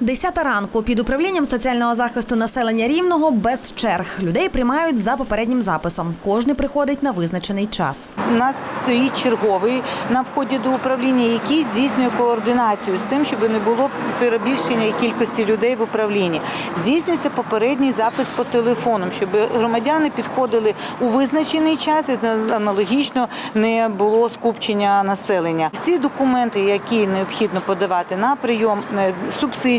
Десята ранку під управлінням соціального захисту населення рівного без черг. Людей приймають за попереднім записом. Кожний приходить на визначений час. У нас стоїть черговий на вході до управління, який здійснює координацію з тим, щоб не було перебільшення кількості людей в управлінні. Здійснюється попередній запис по телефонам, щоб громадяни підходили у визначений час і аналогічно не було скупчення населення. Всі документи, які необхідно подавати на прийом е,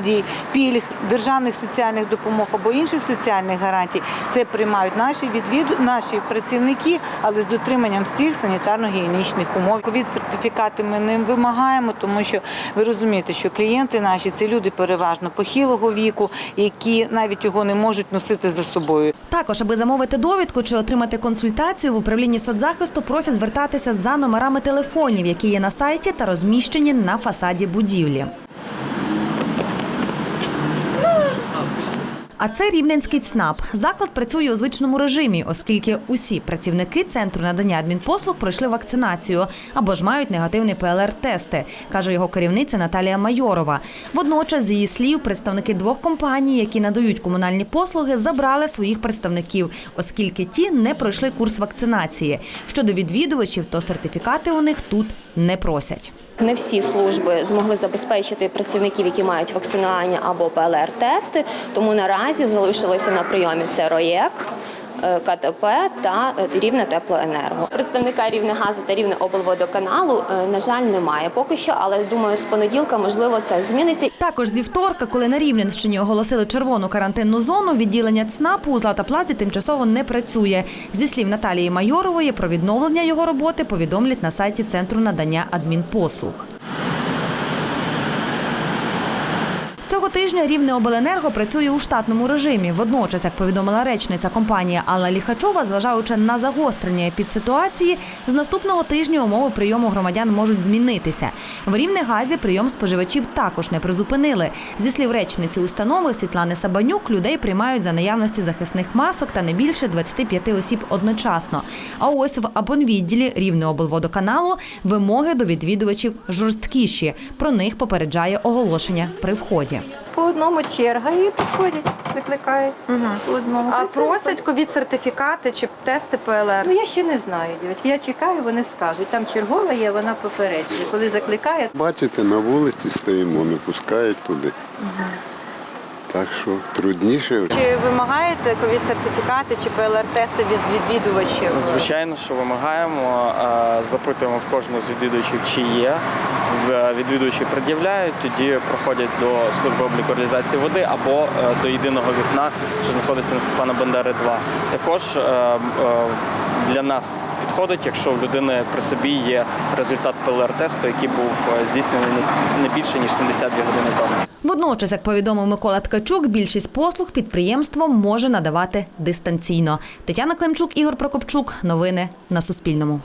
субсидій, пільг, державних соціальних допомог або інших соціальних гарантій, це приймають наші відвіду, наші працівники, але з дотриманням всіх санітарно-гігієнічних умов. Ковід сертифікати ми не вимагаємо, тому що ви розумієте, що клієнти наші це люди переважно похилого віку, які навіть його не можуть носити за собою. Також, аби замовити довідку чи отримати консультацію, в управлінні соцзахисту просять звертатися за номерами телефонів, які є на сайті та розміщені на фасаді будівлі. А це рівненський ЦНАП. Заклад працює у звичному режимі, оскільки усі працівники центру надання адмінпослуг пройшли вакцинацію або ж мають негативні ПЛР-тести, каже його керівниця Наталія Майорова. Водночас, з її слів, представники двох компаній, які надають комунальні послуги, забрали своїх представників, оскільки ті не пройшли курс вакцинації. Щодо відвідувачів, то сертифікати у них тут не просять. Не всі служби змогли забезпечити працівників, які мають вакцинування або ПЛР-тести, тому наразі залишилися на прийомі це РОЄК, е, КТП та е, Рівне теплоенерго. Представника Рівнегазу та Рівне облводоканалу, е, на жаль, немає поки що, але думаю, з понеділка можливо це зміниться. Також з вівторка, коли на Рівненщині оголосили червону карантинну зону, відділення ЦНАПу у Златоплазі тимчасово не працює. Зі слів Наталії Майорової, про відновлення його роботи повідомлять на сайті Центру надання адмінпослуг. Цього тижня Рівне обленерго працює у штатному режимі. Водночас, як повідомила речниця компанії Алла Ліхачова, зважаючи на загострення епідситуації, з наступного тижня умови прийому громадян можуть змінитися. В Рівнегазі прийом споживачів також не призупинили. Зі слів речниці установи Світлани Сабанюк, людей приймають за наявності захисних масок та не більше 25 осіб одночасно. А ось в абонвідділі Рівнеоблводоканалу вимоги до відвідувачів жорсткіші. Про них попереджає оголошення при вході. По одному черга і підходять, викликають. По одному. А Це просять ковід-сертифікати чи тести ПЛР? Ну я ще не знаю, дівчатки. Я чекаю, вони скажуть. Там чергова є, вона попереджує. Коли закликає, Бачите, на вулиці стоїмо, не пускають туди. Так що трудніше. Чи вимагаєте ковід-сертифікати чи ПЛР-тести від відвідувачів? Звичайно, що вимагаємо, запитуємо в кожного з відвідувачів, чи є. Е, Відвідувачі пред'являють, тоді проходять до служби обліку реалізації води або е, до єдиного вікна, що знаходиться на Степана Бандери 2. Також е, для нас підходить, якщо в людини при собі є результат ПЛР-тесту, який був е, здійснений не- більше ніж 72 години тому. Водночас, як повідомив Микола Ткачук, більшість послуг підприємство може надавати дистанційно. Тетяна Климчук, Ігор Прокопчук. Новини на Суспільному.